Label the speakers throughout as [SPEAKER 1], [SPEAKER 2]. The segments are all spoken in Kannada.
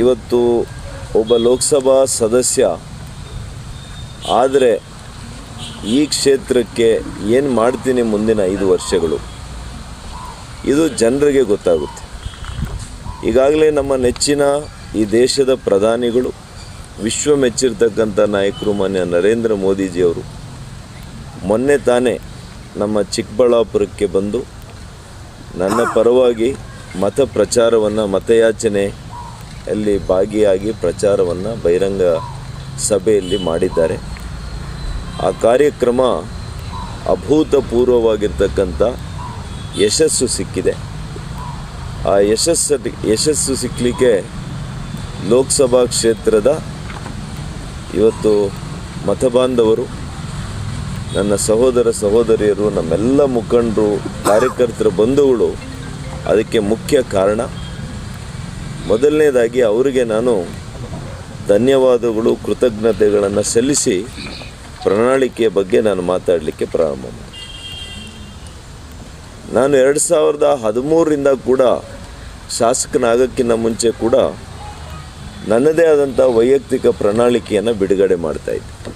[SPEAKER 1] ಇವತ್ತು ಒಬ್ಬ ಲೋಕಸಭಾ ಸದಸ್ಯ, ಆದರೆ ಈ ಕ್ಷೇತ್ರಕ್ಕೆ ಏನು ಮಾಡ್ತೀನಿ ಮುಂದಿನ ಐದು ವರ್ಷಗಳು? ಇದು ಜನರಿಗೆ ಗೊತ್ತಾಗುತ್ತೆ. ಈಗಾಗಲೇ ನಮ್ಮ ನೆಚ್ಚಿನ ಈ ದೇಶದ ಪ್ರಧಾನಿಗಳು, ವಿಶ್ವ ಮೆಚ್ಚಿರ್ತಕ್ಕಂಥ ನಾಯಕರು ಮಾನ್ಯ ನರೇಂದ್ರ ಮೋದಿಜಿಯವರು, ಮೊನ್ನೆ ತಾನೇ ನಮ್ಮ ಚಿಕ್ಕಬಳ್ಳಾಪುರಕ್ಕೆ ಬಂದು ನನ್ನ ಪರವಾಗಿ ಮತ ಪ್ರಚಾರವನ್ನು ಮತಯಾಚನೆಯಲ್ಲಿ ಭಾಗಿಯಾಗಿ ಪ್ರಚಾರವನ್ನು ಬಹಿರಂಗ ಸಭೆಯಲ್ಲಿ ಮಾಡಿದ್ದಾರೆ. ಆ ಕಾರ್ಯಕ್ರಮ ಅಭೂತಪೂರ್ವವಾಗಿರ್ತಕ್ಕಂಥ ಯಶಸ್ಸು ಸಿಕ್ಕಿದೆ. ಆ ಯಶಸ್ಸು ಯಶಸ್ಸು ಸಿಕ್ಕಲಿಕ್ಕೆ ಲೋಕಸಭಾ ಕ್ಷೇತ್ರದ ಇವತ್ತು ಮತಬಾಂಧವರು, ನನ್ನ ಸಹೋದರ ಸಹೋದರಿಯರು, ನಮ್ಮೆಲ್ಲ ಮುಖಂಡರು, ಕಾರ್ಯಕರ್ತರ ಬಂಧುಗಳು, ಅದಕ್ಕೆ ಮುಖ್ಯ ಕಾರಣ ಮೊದಲನೇದಾಗಿ ಅವರಿಗೆ ನಾನು ಧನ್ಯವಾದಗಳು, ಕೃತಜ್ಞತೆಗಳನ್ನು ಸಲ್ಲಿಸಿ ಪ್ರಣಾಳಿಕೆಯ ಬಗ್ಗೆ ನಾನು ಮಾತಾಡಲಿಕ್ಕೆ ಪ್ರಾರಂಭ ಮಾಡಿದೆ. ನಾನು ಎರಡು ಸಾವಿರದ ಹದಿಮೂರರಿಂದ ಕೂಡ ಶಾಸಕನಾಗಕ್ಕಿಂತ ಮುಂಚೆ ಕೂಡ ನನ್ನದೇ ಆದಂಥ ವೈಯಕ್ತಿಕ ಪ್ರಣಾಳಿಕೆಯನ್ನು ಬಿಡುಗಡೆ ಮಾಡ್ತಾಯಿದ್ದೆ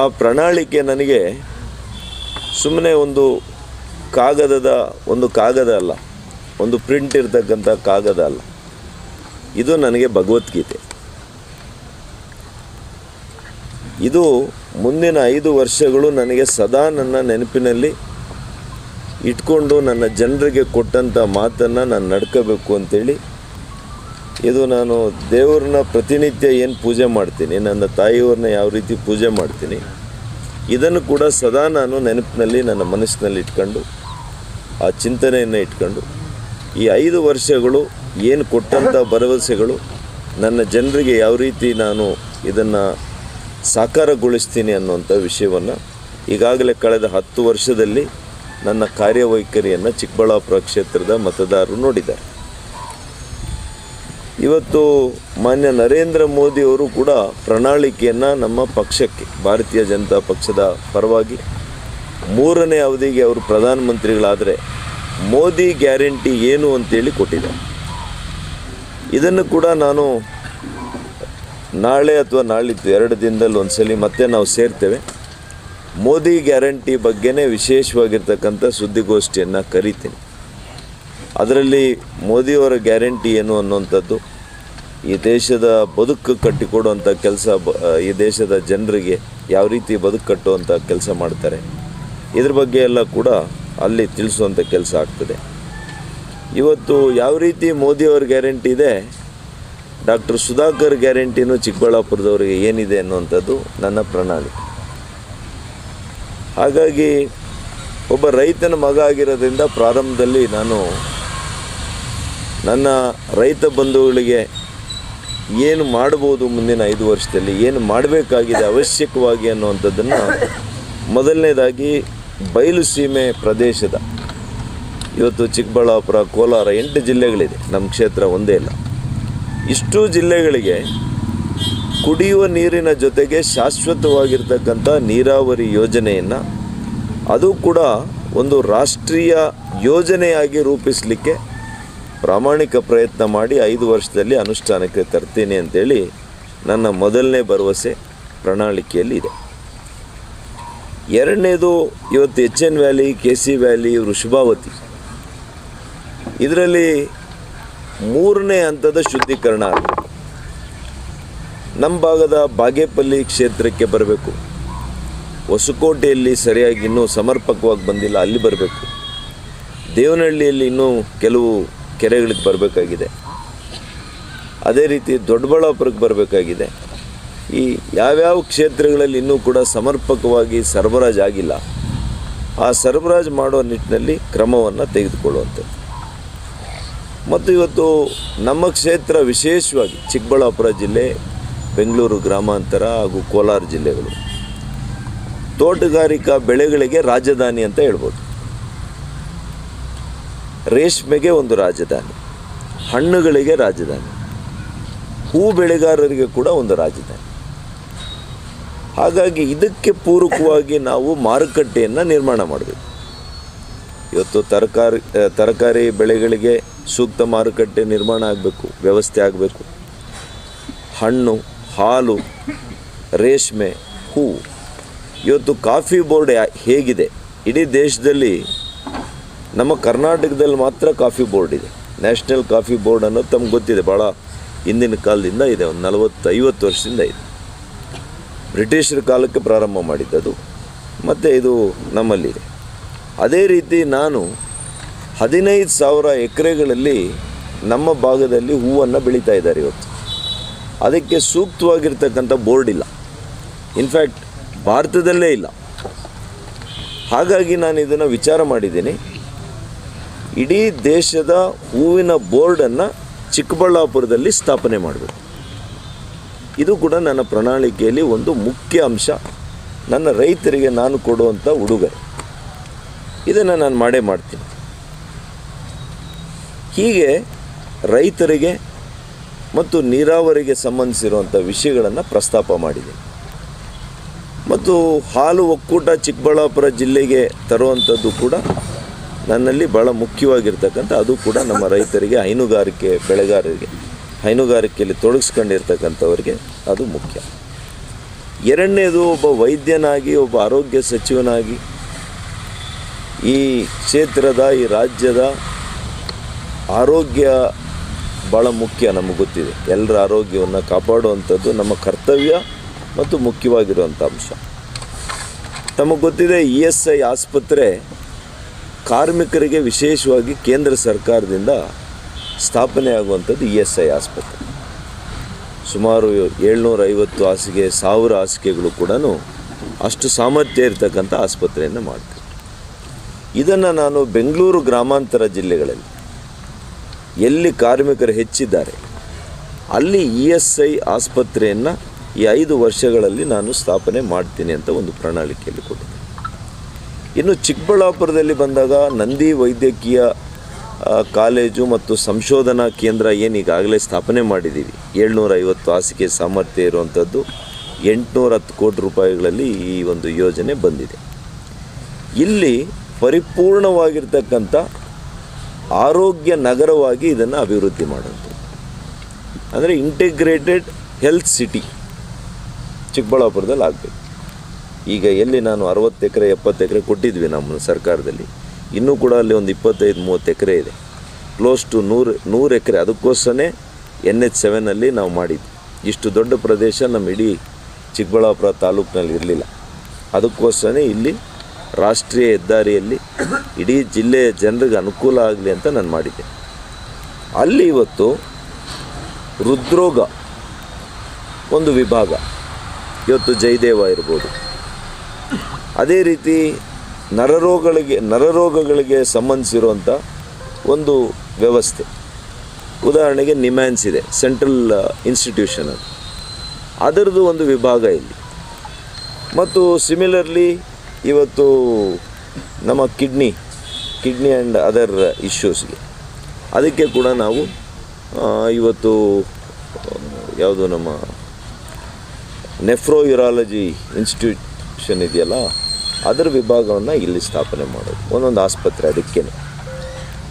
[SPEAKER 1] ಆ ಪ್ರಣಾಳಿಕೆ ನನಗೆ ಸುಮ್ಮನೆ ಒಂದು ಕಾಗದದ, ಒಂದು ಕಾಗದ ಅಲ್ಲ ಒಂದು ಪ್ರಿಂಟ್ ಇರತಕ್ಕಂಥ ಕಾಗದ ಅಲ್ಲ. ಇದು ನನಗೆ ಭಗವದ್ಗೀತೆ. ಇದು ಮುಂದಿನ ಐದು ವರ್ಷಗಳು ನನಗೆ ಸದಾ ನನ್ನ ನೆನಪಿನಲ್ಲಿ ಇಟ್ಕೊಂಡು ನನ್ನ ಜನರಿಗೆ ಕೊಟ್ಟಂಥ ಮಾತನ್ನು ನಾನು ನಡ್ಕೋಬೇಕು ಅಂತೇಳಿ ಇದು ನಾನು ದೇವ್ರನ್ನ ಪ್ರತಿನಿತ್ಯ ಏನು ಪೂಜೆ ಮಾಡ್ತೀನಿ, ನನ್ನ ತಾಯಿಯವ್ರನ್ನ ಯಾವ ರೀತಿ ಪೂಜೆ ಮಾಡ್ತೀನಿ, ಇದನ್ನು ಕೂಡ ಸದಾ ನಾನು ನೆನಪಿನಲ್ಲಿ, ನನ್ನ ಮನಸ್ಸಿನಲ್ಲಿ ಇಟ್ಕೊಂಡು, ಆ ಚಿಂತನೆಯನ್ನು ಇಟ್ಕೊಂಡು ಈ ಐದು ವರ್ಷಗಳು ಏನು ಕೊಟ್ಟಂಥ ಭರವಸೆಗಳು, ನನ್ನ ಜನರಿಗೆ ಯಾವ ರೀತಿ ನಾನು ಇದನ್ನು ಸಾಕಾರಗೊಳಿಸ್ತೀನಿ ಅನ್ನುವಂಥ ವಿಷಯವನ್ನು ಈಗಾಗಲೇ ಕಳೆದ ಹತ್ತು ವರ್ಷದಲ್ಲಿ ನನ್ನ ಕಾರ್ಯವೈಖರಿಯನ್ನು ಚಿಕ್ಕಬಳ್ಳಾಪುರ ಕ್ಷೇತ್ರದ ಮತದಾರರು ನೋಡಿದ್ದಾರೆ. ಇವತ್ತು ಮಾನ್ಯ ನರೇಂದ್ರ ಮೋದಿಯವರು ಕೂಡ ಪ್ರಣಾಳಿಕೆಯನ್ನು ನಮ್ಮ ಪಕ್ಷಕ್ಕೆ, ಭಾರತೀಯ ಜನತಾ ಪಕ್ಷದ ಪರವಾಗಿ ಮೂರನೇ ಅವಧಿಗೆ ಅವರು ಪ್ರಧಾನಮಂತ್ರಿಗಳಾದರೆ ಮೋದಿ ಗ್ಯಾರಂಟಿ ಏನು ಅಂತೇಳಿ ಕೊಟ್ಟಿದೆ. ಇದನ್ನು ಕೂಡ ನಾನು ನಾಳೆ ಅಥವಾ ನಾಳಿದ್ದು ಎರಡು ದಿನದಲ್ಲಿ ಒಂದ್ಸಲಿ ಮತ್ತೆ ನಾವು ಸೇರ್ತೇವೆ. ಮೋದಿ ಗ್ಯಾರಂಟಿ ಬಗ್ಗೆನೇ ವಿಶೇಷವಾಗಿರ್ತಕ್ಕಂಥ ಸುದ್ದಿಗೋಷ್ಠಿಯನ್ನು ಕರಿತೀನಿ. ಅದರಲ್ಲಿ ಮೋದಿಯವರ ಗ್ಯಾರಂಟಿ ಏನು ಅನ್ನುವಂಥದ್ದು, ಈ ದೇಶದ ಬದುಕು ಕಟ್ಟಿಕೊಡುವಂಥ ಕೆಲಸ ಬ ಈ ದೇಶದ ಜನರಿಗೆ ಯಾವ ರೀತಿ ಬದುಕು ಕಟ್ಟುವಂಥ ಕೆಲಸ ಮಾಡ್ತಾರೆ, ಇದ್ರ ಬಗ್ಗೆ ಎಲ್ಲ ಕೂಡ ಅಲ್ಲಿ ತಿಳಿಸುವಂಥ ಕೆಲಸ ಆಗ್ತದೆ. ಇವತ್ತು ಯಾವ ರೀತಿ ಮೋದಿಯವ್ರ ಗ್ಯಾರಂಟಿ ಇದೆ? ಡಾಕ್ಟರ್ ಸುಧಾಕರ್ ಗ್ಯಾರಂಟಿನೂ ಚಿಕ್ಕಬಳ್ಳಾಪುರದವರಿಗೆ ಏನಿದೆ ಅನ್ನುವಂಥದ್ದು ನನ್ನ ಪ್ರಣಾಳಿಕೆ ಹಾಗಾಗಿ ಒಬ್ಬ ರೈತನ ಮಗ ಆಗಿರೋದ್ರಿಂದ ಪ್ರಾರಂಭದಲ್ಲಿ ನಾನು ನನ್ನ ರೈತ ಬಂಧುಗಳಿಗೆ ಏನು ಮಾಡ್ಬೋದು ಮುಂದಿನ ಐದು ವರ್ಷದಲ್ಲಿ, ಏನು ಮಾಡಬೇಕಾಗಿದೆ ಅವಶ್ಯಕವಾಗಿ ಅನ್ನುವಂಥದ್ದನ್ನು ಮೊದಲನೇದಾಗಿ ಬಯಲು ಸೀಮೆ ಪ್ರದೇಶದ ಇವತ್ತು ಚಿಕ್ಕಬಳ್ಳಾಪುರ, ಕೋಲಾರ ಎಂಟು ಜಿಲ್ಲೆಗಳಿದೆ. ನಮ್ಮ ಕ್ಷೇತ್ರ ಒಂದೇ ಇಲ್ಲ ಇಷ್ಟು ಜಿಲ್ಲೆಗಳಿಗೆ ಕುಡಿಯುವ ನೀರಿನ ಜೊತೆಗೆ ಶಾಶ್ವತವಾಗಿರ್ತಕ್ಕಂಥ ನೀರಾವರಿ ಯೋಜನೆಯನ್ನು ಅದು ಕೂಡ ಒಂದು ರಾಷ್ಟ್ರೀಯ ಯೋಜನೆಯಾಗಿ ರೂಪಿಸಲಿಕ್ಕೆ ಪ್ರಾಮಾಣಿಕ ಪ್ರಯತ್ನ ಮಾಡಿ ಐದು ವರ್ಷದಲ್ಲಿ ಅನುಷ್ಠಾನಕ್ಕೆ ತರ್ತೀನಿ ಅಂತೇಳಿ ನನ್ನ ಮೊದಲನೇ ಭರವಸೆ, ಪ್ರಣಾಳಿಕೆಯಲ್ಲಿ ಇದೆ. ಎರಡನೇದು ಇವತ್ತು H N valley K C valley Vrishabhavathi. ಇದರಲ್ಲಿ ಮೂರನೇ ಹಂತದ ಶುದ್ಧೀಕರಣ ಆಗಬೇಕು ನಮ್ಮ ಭಾಗದ ಬಾಗೇಪಲ್ಲಿ ಕ್ಷೇತ್ರಕ್ಕೆ ಬರಬೇಕು. ಹೊಸಕೋಟೆಯಲ್ಲಿ ಸರಿಯಾಗಿ ಇನ್ನೂ ಸಮರ್ಪಕವಾಗಿ ಬಂದಿಲ್ಲ, ಅಲ್ಲಿ ಬರಬೇಕು. ದೇವನಹಳ್ಳಿಯಲ್ಲಿ ಇನ್ನೂ ಕೆಲವು ಕೆರೆಗಳಿಗೆ ಬರಬೇಕಾಗಿದೆ. ಅದೇ ರೀತಿ ದೊಡ್ಡಬಳ್ಳಾಪುರಕ್ಕೆ ಬರಬೇಕಾಗಿದೆ. ಈ ಯಾವ್ಯಾವ ಕ್ಷೇತ್ರಗಳಲ್ಲಿ ಇನ್ನೂ ಕೂಡ ಸಮರ್ಪಕವಾಗಿ ಸರಬರಾಜು ಆಗಿಲ್ಲ, ಆ ಸರಬರಾಜು ಮಾಡುವ ನಿಟ್ಟಿನಲ್ಲಿ ಕ್ರಮವನ್ನು ತೆಗೆದುಕೊಳ್ಳುವಂಥದ್ದು ಮತ್ತು ಇವತ್ತು ನಮ್ಮ ಕ್ಷೇತ್ರ ವಿಶೇಷವಾಗಿ ಚಿಕ್ಕಬಳ್ಳಾಪುರ ಜಿಲ್ಲೆ, ಬೆಂಗಳೂರು ಗ್ರಾಮಾಂತರ ಹಾಗೂ ಕೋಲಾರ ಜಿಲ್ಲೆಗಳು. ತೋಟಗಾರಿಕಾ ಬೆಳೆಗಳಿಗೆ ರಾಜಧಾನಿ ಅಂತ ಹೇಳ್ಬೋದು. ರೇಷ್ಮೆಗೆ ಒಂದು ರಾಜಧಾನಿ, ಹಣ್ಣುಗಳಿಗೆ ರಾಜಧಾನಿ, ಹೂ ಬೆಳೆಗಾರರಿಗೆ ಕೂಡ ಒಂದು ರಾಜಧಾನಿ. ಹಾಗಾಗಿ ಇದಕ್ಕೆ ಪೂರಕವಾಗಿ ನಾವು ಮಾರುಕಟ್ಟೆಯನ್ನು ನಿರ್ಮಾಣ ಮಾಡಬೇಕು. ಇವತ್ತು ತರಕಾರಿ ತರಕಾರಿ ಬೆಳೆಗಳಿಗೆ ಸೂಕ್ತ ಮಾರುಕಟ್ಟೆ ನಿರ್ಮಾಣ ಆಗಬೇಕು, ವ್ಯವಸ್ಥೆ ಆಗಬೇಕು. ಹಣ್ಣು, ಹಾಲು, ರೇಷ್ಮೆ ಹೂವು ಇವತ್ತು ಕಾಫಿ ಬೋರ್ಡ್ ಹೇಗಿದೆ? ಇಡೀ ದೇಶದಲ್ಲಿ ನಮ್ಮ ಕರ್ನಾಟಕದಲ್ಲಿ ಮಾತ್ರ ಕಾಫಿ ಬೋರ್ಡ್ ಇದೆ. ನ್ಯಾಷನಲ್ ಕಾಫಿ ಬೋರ್ಡ್ ಅನ್ನೋದು ತಮ್ಗೆ ಗೊತ್ತಿದೆ ಭಾಳ ಹಿಂದಿನ ಕಾಲದಿಂದ ಇದೆ, ಒಂದು ನಲವತ್ತೈವತ್ತು ವರ್ಷದಿಂದ ಇದೆ. ಬ್ರಿಟಿಷರ ಕಾಲಕ್ಕೆ ಪ್ರಾರಂಭ ಮಾಡಿದ್ದದು. ಮತ್ತು ಇದು ನಮ್ಮಲ್ಲಿದೆ. ಅದೇ ರೀತಿ ನಾನು ಹದಿನೈದು ಸಾವಿರ ಎಕರೆಗಳಲ್ಲಿ ನಮ್ಮ ಭಾಗದಲ್ಲಿ ಹೂವನ್ನು ಬೆಳೀತಾ ಇದ್ದಾರೆ ಇವತ್ತು. ಅದಕ್ಕೆ ಸೂಕ್ತವಾಗಿರ್ತಕ್ಕಂಥ ಬೋರ್ಡ್ ಇಲ್ಲ. ಇನ್ಫ್ಯಾಕ್ಟ್ ಭಾರತದಲ್ಲೇ ಇಲ್ಲ. ಹಾಗಾಗಿ ನಾನು ಇದನ್ನು ವಿಚಾರ ಮಾಡಿದ್ದೀನಿ. ಇಡೀ ದೇಶದ ಹೂವಿನ ಬೋರ್ಡನ್ನು ಚಿಕ್ಕಬಳ್ಳಾಪುರದಲ್ಲಿ ಸ್ಥಾಪನೆ ಮಾಡಬೇಕು. ಇದು ಕೂಡ ನನ್ನ ಪ್ರಣಾಳಿಕೆಯಲ್ಲಿ ಒಂದು ಮುಖ್ಯ ಅಂಶ. ನನ್ನ ರೈತರಿಗೆ ನಾನು ಕೊಡುವಂಥ ಉಡುಗೊರೆ. ಇದನ್ನು ನಾನು ಮಾಡೇ ಮಾಡ್ತೀನಿ. ಹೀಗೆ ರೈತರಿಗೆ ಮತ್ತು ನೀರಾವರಿಗೆ ಸಂಬಂಧಿಸಿರುವಂಥ ವಿಷಯಗಳನ್ನು ಪ್ರಸ್ತಾಪ ಮಾಡಿದೆ ಮತ್ತು ಹಾಲು ಒಕ್ಕೂಟ ಚಿಕ್ಕಬಳ್ಳಾಪುರ ಜಿಲ್ಲೆಗೆ ತರುವಂಥದ್ದು ಕೂಡ ನನ್ನಲ್ಲಿ ಭಾಳ ಮುಖ್ಯವಾಗಿರ್ತಕ್ಕಂಥ, ಅದು ಕೂಡ ನಮ್ಮ ರೈತರಿಗೆ ಹೈನುಗಾರಿಕೆ ಬೆಳೆಗಾರರಿಗೆ. ಹೈನುಗಾರಿಕೆಯಲ್ಲಿ ತೊಡಗಿಸ್ಕೊಂಡಿರ್ತಕ್ಕಂಥವ್ರಿಗೆ ಅದು ಮುಖ್ಯ. ಎರಡನೇದು ಒಬ್ಬ ವೈದ್ಯನಾಗಿ, ಒಬ್ಬ ಆರೋಗ್ಯ ಸಚಿವನಾಗಿ ಈ ಕ್ಷೇತ್ರದ, ಈ ರಾಜ್ಯದ ಆರೋಗ್ಯ ಭಾಳ ಮುಖ್ಯ ನಮಗೆ ಗೊತ್ತಿದೆ. ಎಲ್ಲರ ಆರೋಗ್ಯವನ್ನು ಕಾಪಾಡುವಂಥದ್ದು ನಮ್ಮ ಕರ್ತವ್ಯ ಮತ್ತು ಮುಖ್ಯವಾಗಿರುವಂಥ ಅಂಶ. ತಮಗೆ ಗೊತ್ತಿದೆ, ಇ ಎಸ್ ಐ ಆಸ್ಪತ್ರೆ ಕಾರ್ಮಿಕರಿಗೆ ವಿಶೇಷವಾಗಿ ಕೇಂದ್ರ ಸರ್ಕಾರದಿಂದ ಸ್ಥಾಪನೆ ಆಗುವಂಥದ್ದು ಇ ಎಸ್ ಐ ಆಸ್ಪತ್ರೆ. ಸುಮಾರು ಏಳ್ನೂರ ಐವತ್ತು ಹಾಸಿಗೆ, ಸಾವಿರ ಹಾಸಿಗೆಗಳು ಕೂಡ ಅಷ್ಟು ಸಾಮರ್ಥ್ಯ ಇರತಕ್ಕಂಥ ಆಸ್ಪತ್ರೆಯನ್ನು ಮಾಡ್ತೀವಿ. ಇದನ್ನು ನಾನು ಬೆಂಗಳೂರು ಗ್ರಾಮಾಂತರ ಜಿಲ್ಲೆಗಳಲ್ಲಿ ಎಲ್ಲಿ ಕಾರ್ಮಿಕರು ಹೆಚ್ಚಿದ್ದಾರೆ, ಅಲ್ಲಿ ಇ ಎಸ್ ಐ ಆಸ್ಪತ್ರೆಯನ್ನು ಈ ಐದು ವರ್ಷಗಳಲ್ಲಿ ನಾನು ಸ್ಥಾಪನೆ ಮಾಡ್ತೀನಿ ಅಂತ ಒಂದು ಪ್ರಣಾಳಿಕೆಯಲ್ಲಿ ಕೊಟ್ಟಿದ್ದೆ ಇನ್ನು ಚಿಕ್ಕಬಳ್ಳಾಪುರದಲ್ಲಿ ಬಂದಾಗ ನಂದಿ ವೈದ್ಯಕೀಯ ಕಾಲೇಜು ಮತ್ತು ಸಂಶೋಧನಾ ಕೇಂದ್ರ ಏನು ಈಗಾಗಲೇ ಸ್ಥಾಪನೆ ಮಾಡಿದ್ದೀವಿ. ಏಳ್ನೂರ ಐವತ್ತು ಹಾಸಿಗೆ ಸಾಮರ್ಥ್ಯ ಇರುವಂಥದ್ದು ಎಂಟುನೂರ ಹತ್ತು ಕೋಟಿ ರೂಪಾಯಿಗಳಲ್ಲಿ ಈ ಒಂದು ಯೋಜನೆ ಬಂದಿದೆ. ಇಲ್ಲಿ ಪರಿಪೂರ್ಣವಾಗಿರ್ತಕ್ಕಂಥ ಆರೋಗ್ಯ ನಗರವಾಗಿ ಇದನ್ನು ಅಭಿವೃದ್ಧಿ ಮಾಡುವಂಥದ್ದು. ಅಂದರೆ ಇಂಟಿಗ್ರೇಟೆಡ್ ಹೆಲ್ತ್ ಸಿಟಿ ಚಿಕ್ಕಬಳ್ಳಾಪುರದಲ್ಲಿ ಆಗಬೇಕು. ಈಗ ಎಲ್ಲಿ ನಾನು ಅರವತ್ತು ಎಕರೆ, ಎಪ್ಪತ್ತು ಎಕರೆ ಕೊಟ್ಟಿದ್ವಿ ನಮ್ಮ ಸರ್ಕಾರದಲ್ಲಿ. ಇನ್ನೂ ಕೂಡ ಅಲ್ಲಿ ಒಂದು ಇಪ್ಪತ್ತೈದು, ಮೂವತ್ತು ಎಕರೆ ಇದೆ. ಕ್ಲೋಸ್ ಟು ನೂರು ನೂರು ಎಕರೆ. ಅದಕ್ಕೋಸ್ಕರ ಎನ್ ಎಚ್ ಸೆವೆನಲ್ಲಿ ನಾವು ಮಾಡಿದ್ವಿ ಇಷ್ಟು ದೊಡ್ಡ ಪ್ರದೇಶ ನಮ್ಮ ಇಡೀ ಚಿಕ್ಕಬಳ್ಳಾಪುರ ತಾಲೂಕಿನಲ್ಲಿ ಇರಲಿಲ್ಲ. ಅದಕ್ಕೋಸ್ಕರ ಇಲ್ಲಿ ರಾಷ್ಟ್ರೀಯ ಹೆದ್ದಾರಿಯಲ್ಲಿ ಇಡೀ ಜಿಲ್ಲೆಯ ಜನರಿಗೆ ಅನುಕೂಲ ಆಗಲಿ ಅಂತ ನಾನು ಮಾಡಿದ್ದೆ. ಅಲ್ಲಿ ಇವತ್ತು ಹೃದ್ರೋಗ ಒಂದು ವಿಭಾಗ. ಇವತ್ತು ಜಯದೇವ ಇರ್ಬೋದು. ಅದೇ ರೀತಿ ನರರೋಗಗಳಿಗೆ ನರರೋಗಗಳಿಗೆ ಸಂಬಂಧಿಸಿರುವಂಥ ಒಂದು ವ್ಯವಸ್ಥೆ. ಉದಾಹರಣೆಗೆ ನಿಮ್ಯಾನ್ಸ್ ಇದೆ, ಸೆಂಟ್ರಲ್ ಇನ್ಸ್ಟಿಟ್ಯೂಷನ್ ಅದು. ಅದರದ್ದು ಒಂದು ವಿಭಾಗ ಇಲ್ಲಿ. ಮತ್ತು ಸಿಮಿಲರ್ಲಿ ಇವತ್ತು ನಮ್ಮ ಕಿಡ್ನಿ ಕಿಡ್ನಿ ಆ್ಯಂಡ್ ಅದರ್ ಇಶ್ಯೂಸ್ಗೆ ಅದಕ್ಕೆ ಕೂಡ ನಾವು ಇವತ್ತು, ಯಾವುದು ನಮ್ಮ ನೆಫ್ರೋ ಯುರಾಲಜಿ ಇನ್ಸ್ಟಿಟ್ಯೂಷನ್ ಇದೆಯಲ್ಲ ಅದರ ವಿಭಾಗವನ್ನು ಇಲ್ಲಿ ಸ್ಥಾಪನೆ ಮಾಡೋದು. ಒಂದೊಂದು ಆಸ್ಪತ್ರೆ ಅದಕ್ಕೇ